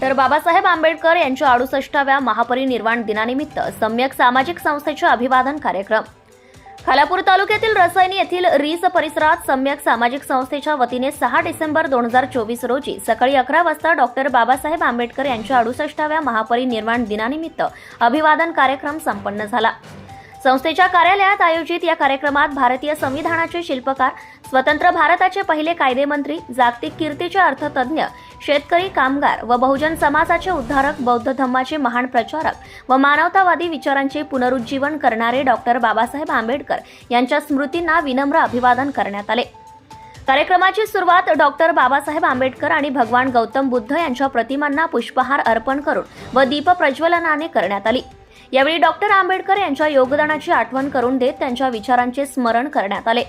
Doctor Babasaheb Ambedkar यांच्या अडुसष्टाव्या महापरिनिर्वाण दिनानिमित्त सम्यक सामाजिक संस्थेचे अभिवादन कार्यक्रम. खालापूर तालुक्यातील रसायनी येथील रीस परिसरात सम्यक सामाजिक संस्थेच्या वतीने सहा डिसेंबर दोन हजार चोवीस रोजी सकाळी अकरा वाजता डॉक्टर बाबासाहेब आंबेडकर यांच्या अडुसष्टाव्या महापरिनिर्वाण दिनानिमित्त अभिवादन कार्यक्रम संपन्न झाला. संस्थेच्या कार्यालयात आयोजित या कार्यक्रमात भारतीय संविधानाचे शिल्पकार स्वतंत्र भारताचे पहिले कायदेमंत्री जागतिक कीर्तीचे अर्थतज्ञ शेतकरी कामगार व बहुजन समाजाचे उद्धारक बौद्ध धम्माचे महान प्रचारक व मानवतावादी विचारांचे पुनरुज्जीवन करणारे डॉक्टर बाबासाहेब आंबेडकर यांच्या स्मृतींना विनम्र अभिवादन करण्यात आले. कार्यक्रमाची सुरुवात डॉक्टर बाबासाहेब आंबेडकर आणि भगवान गौतम बुद्ध यांच्या प्रतिमांना पुष्पहार अर्पण करून व दीपप्रज्वलनाने करण्यात आली. यावेळी डॉक्टर आंबेडकर यांच्या योगदानाची आठवण करून देत त्यांच्या विचारांचे स्मरण करण्यात आले.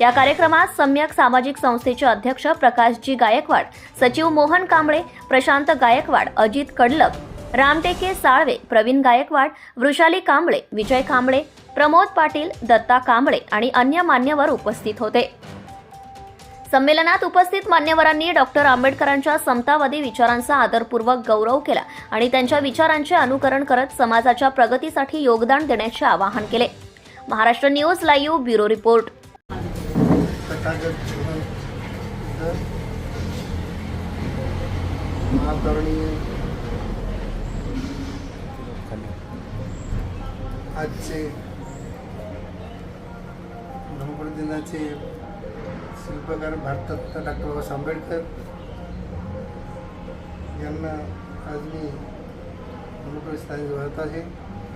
या कार्यक्रमात सम्यक सामाजिक संस्थेचे अध्यक्ष प्रकाशजी गायकवाड सचिव मोहन कांबळे प्रशांत गायकवाड अजित कडलक रामटेके साळवे प्रवीण गायकवाड वृषाली कांबळे विजय कांबळे प्रमोद पाटील दत्ता कांबळे आणि अन्य मान्यवर उपस्थित होते. संमेलनात उपस्थित मान्यवरांनी डॉक्टर आंबेडकरांच्या समतावादी विचारांचा आदरपूर्वक गौरव केला आणि त्यांच्या विचारांचे अनुकरण करत समाजाच्या प्रगतीसाठी योगदान देण्याचे आवाहन केले. Maharashtra news live bureau report. आजचे दिनाचे शिल्पकार भारतरत्न डॉक्टर बाबासाहेब आंबेडकर. यांना आज मी धम्मपड स्थानी वाहत आहे.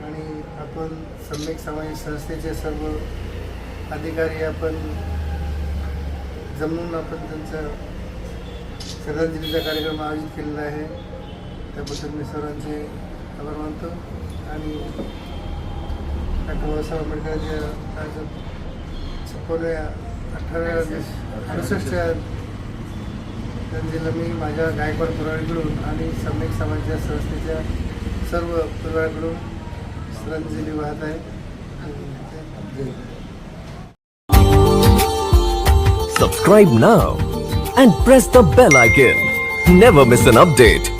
आणि आपण सम्यक सामाजिक संस्थेचे सर्व अधिकारी आपण जमून आपण त्यांचा श्रद्धांजलीचा कार्यक्रम आयोजित केलेला आहे. त्याबद्दल मी सर्वांचे आभार मानतो. आणि डॉक्टर बाबासाहेब आंबेडकरांच्या आज छप्पनव्या अठरा अडुसष्टच्या त्यांजीला मी माझ्या गायकवाड परिवाराकडून आणि सम्यक समाजच्या संस्थेच्या सर्व परिवाराकडून श्रद्धांजली वाहत आहे Subscribe now and press the bell icon. Never miss an update.